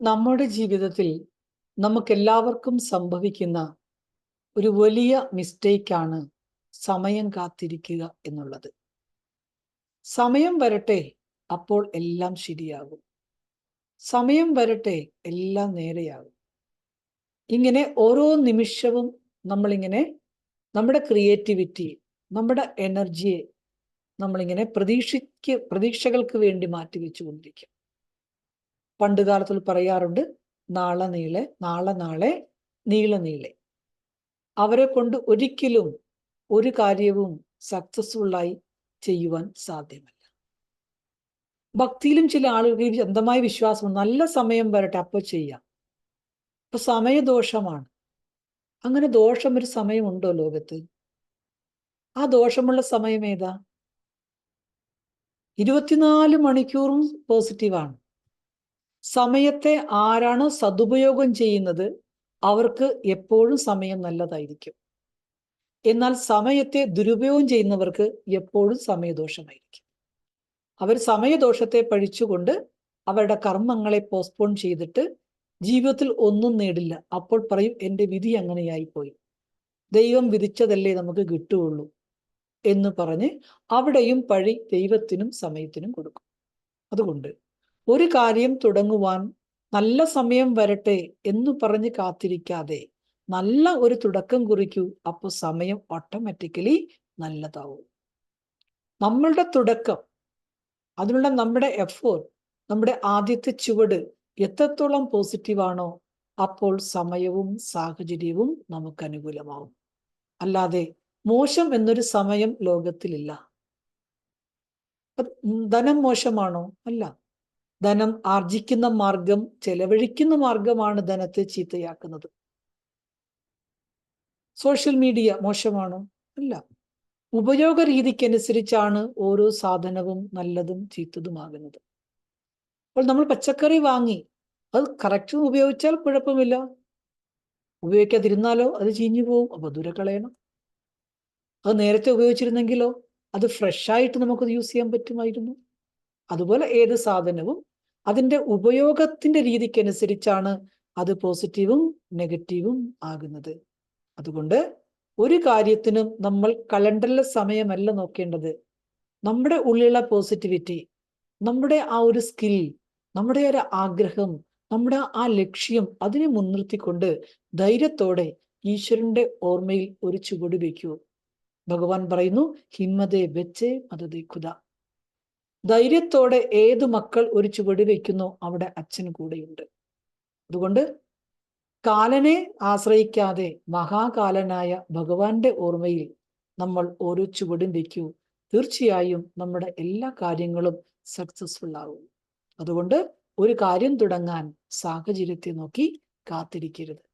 നമ്മുടെ ജീവിതത്തിൽ നമുക്കെല്ലാവർക്കും സംഭവിക്കുന്ന ഒരു വലിയ മിസ്റ്റേക്കാണ് സമയം കാത്തിരിക്കുക എന്നുള്ളത്. സമയം വരട്ടെ അപ്പോൾ എല്ലാം ശരിയാകും. സമയം വരട്ടെ എല്ലാം നേരെയാകും. ഇങ്ങനെ ഓരോ നിമിഷവും നമ്മളിങ്ങനെ നമ്മുടെ ക്രിയേറ്റിവിറ്റി നമ്മുടെ എനർജിയെ നമ്മളിങ്ങനെ പ്രതീക്ഷയ്ക്ക് പ്രതീക്ഷകൾക്ക് വേണ്ടി മാറ്റിവെച്ചുകൊണ്ടിരിക്കും. പണ്ട് കാലത്തിൽ പറയാറുണ്ട് നാളെ നീളെ നാളെ നാളെ നീള നീളെ. അവരെ കൊണ്ട് ഒരിക്കലും ഒരു കാര്യവും സക്സസ്ഫുള്ളായി ചെയ്യുവാൻ സാധ്യമല്ല. ഭക്തിയിലും ചില ആളുകൾക്ക് അന്ധമായ വിശ്വാസം നല്ല സമയം വരട്ടെ അപ്പോൾ ചെയ്യാം. ഇപ്പൊ സമയദോഷമാണ്. അങ്ങനെ ദോഷം ഒരു സമയമുണ്ടോ ലോകത്ത്? ആ ദോഷമുള്ള സമയം ഏതാ? ഇരുപത്തിനാല് മണിക്കൂറും പോസിറ്റീവാണ് സമയത്തെ ആരാണ് സദുപയോഗം ചെയ്യുന്നത് അവർക്ക് എപ്പോഴും സമയം നല്ലതായിരിക്കും. എന്നാൽ സമയത്തെ ദുരുപയോഗം ചെയ്യുന്നവർക്ക് എപ്പോഴും സമയദോഷമായിരിക്കും. അവർ സമയദോഷത്തെ പഴിച്ചുകൊണ്ട് അവരുടെ കർമ്മങ്ങളെ പോസ്റ്റ്പോൺ ചെയ്തിട്ട് ജീവിതത്തിൽ ഒന്നും നേടില്ല. അപ്പോൾ പറയും എന്റെ വിധി അങ്ങനെയായി പോയി ദൈവം വിധിച്ചതല്ലേ നമുക്ക് കിട്ടുകയുള്ളൂ എന്ന് പറഞ്ഞ് അവിടെയും പഴി ദൈവത്തിനും സമയത്തിനും കൊടുക്കും. അതുകൊണ്ട് ഒരു കാര്യം തുടങ്ങുവാൻ നല്ല സമയം വരട്ടെ എന്ന് പറഞ്ഞ് കാത്തിരിക്കാതെ നല്ല ഒരു തുടക്കം കുറിക്കൂ. അപ്പോൾ സമയം ഓട്ടോമാറ്റിക്കലി നല്ലതാവും. നമ്മളുടെ തുടക്കം അതിനുള്ള നമ്മുടെ എഫേർട്ട് നമ്മുടെ ആദ്യത്തെ ചുവട് എത്രത്തോളം പോസിറ്റീവാണോ അപ്പോൾ സമയവും സാഹചര്യവും നമുക്ക് അനുകൂലമാവും. അല്ലാതെ മോശം എന്നൊരു സമയം ലോകത്തിലില്ല. ധനം മോശമാണോ? അല്ല. ധനം ആർജിക്കുന്ന മാർഗം ചെലവഴിക്കുന്ന മാർഗമാണ് ധനത്തെ ചീത്തയാക്കുന്നത്. Social media മോശമാണോ? അല്ല. ഉപയോഗ രീതിക്കനുസരിച്ചാണ് ഓരോ സാധനവും നല്ലതും ചീത്തതുമാകുന്നത്. അപ്പോൾ നമ്മൾ പച്ചക്കറി വാങ്ങി അത് കറക്റ്റ് ഉപയോഗിച്ചാൽ കുഴപ്പമില്ല. ഉപയോഗിക്കാതിരുന്നാലോ അത് ചീഞ്ഞു പോവും അപ്പൊ ദൂരെ കളയണം അത് നേരത്തെ ഉപയോഗിച്ചിരുന്നെങ്കിലോ അത് ഫ്രഷ് ആയിട്ട് നമുക്കത് യൂസ് ചെയ്യാൻ പറ്റുമായിരുന്നു. അതുപോലെ ഏത് സാധനവും അതിന്റെ ഉപയോഗത്തിന്റെ രീതിക്കനുസരിച്ചാണ് അത് പോസിറ്റീവും നെഗറ്റീവും ആകുന്നത്. അതുകൊണ്ട് ഒരു കാര്യത്തിനും നമ്മൾ കലണ്ടറിലെ സമയമല്ല നോക്കേണ്ടത്. നമ്മുടെ ഉള്ളിലുള്ള പോസിറ്റിവിറ്റി നമ്മുടെ ആ ഒരു സ്കിൽ നമ്മുടെ ഒരു ആഗ്രഹം നമ്മുടെ ആ ലക്ഷ്യം അതിനെ മുൻനിർത്തിക്കൊണ്ട് ധൈര്യത്തോടെ ഈശ്വരന്റെ ഓർമ്മയിൽ ഒരു ചുവട് വയ്ക്കൂ. ഭഗവാൻ പറയുന്നു ഹിമ്മതെ വെച്ചേ മതതേക്കുത ധൈര്യത്തോടെ ഏത് മക്കൾ ഒരു ചുവട് വയ്ക്കുന്നോ അവിടെ അച്ഛൻ കൂടെയുണ്ട്. അതുകൊണ്ട് കാലനെ ആശ്രയിക്കാതെ മഹാകാലനായ ഭഗവാന്റെ ഓർമ്മയിൽ നമ്മൾ ഓരോ ചുവടും വയ്ക്കൂ തീർച്ചയായും നമ്മുടെ എല്ലാ കാര്യങ്ങളും സക്സസ്ഫുൾ ആകും. അതുകൊണ്ട് ഒരു കാര്യം തുടങ്ങാൻ സാഹചര്യത്തെ നോക്കി കാത്തിരിക്കരുത്.